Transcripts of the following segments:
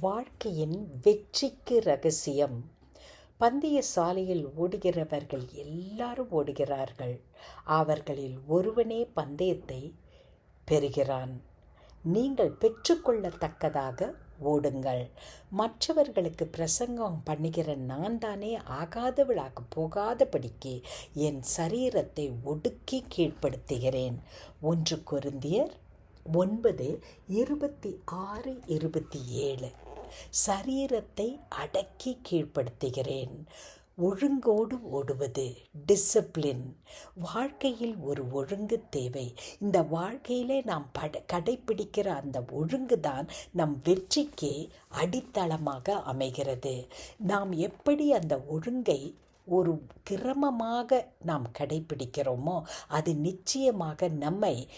வாழ்க்கையின் வெற்றிக்கு ரகசியம். பந்தய சாலையில் ஓடுகிறவர்கள் எல்லாரும் ஓடுகிறார்கள். அவர்களில் ஒருவனே பந்தயத்தை பெறுகிறான். நீங்கள் பெற்றுக்கொள்ளத்தக்கதாக ஓடுங்கள். மற்றவர்களுக்கு பிரசங்கம் பண்ணுகிற நான் தானே ஆகாதவளாக போகாதபடிக்கு என் சரீரத்தை ஒடுக்கி கீழ்ப்படுத்துகிறேன். ஒன்று குருந்தியர் ஒன்பது இருபத்தி ஆறு இருபத்தி ஏழு. சரீரத்தை அடக்கி கீழ்ப்படுத்துகிறேன். ஒழுங்கோடு ஓடுவது டிசிப்ளின் வாழ்க்கையில் ஒரு ஒழுங்கு தேவை. இந்த வாழ்க்கையிலே நாம் பட கடைப்பிடிக்கிற அந்த ஒழுங்கு தான் நம் வெற்றிக்கே அடித்தளமாக அமைகிறது. நாம் எப்படி அந்த ஒழுங்கை ஒரு கிரமமாக நாம் கடைப்பிடிக்கிறோமோ அது நிச்சயமாக நம்மை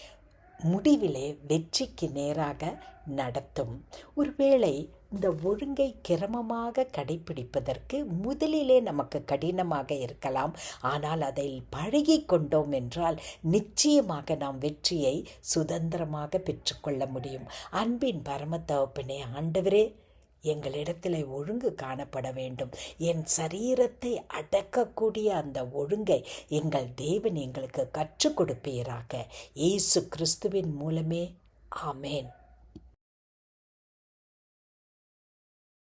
முடிவிலே வெற்றிக்கு நேராக நடத்தும். ஒருவேளை இந்த ஒழுங்கை கிரமமாக கடைப்பிடிப்பதற்கு முதலிலே நமக்கு கடினமாக இருக்கலாம். ஆனால் அதை பழகி கொண்டோம் என்றால் நிச்சயமாக நாம் வெற்றியை சுதந்திரமாக பெற்றுக்கொள்ள முடியும். அன்பின் பரமத்தவப்பினே ஆண்டவரே எங்களிடத்தில் ஒழுங்கு காணப்பட வேண்டும். என் சரீரத்தை அடக்கக்கூடிய அந்த ஒழுங்கை எங்கள் தேவன் எங்களுக்கு கற்றுக் கொடுப்பீராக. இயேசு கிறிஸ்துவின் மூலமே. ஆமேன்.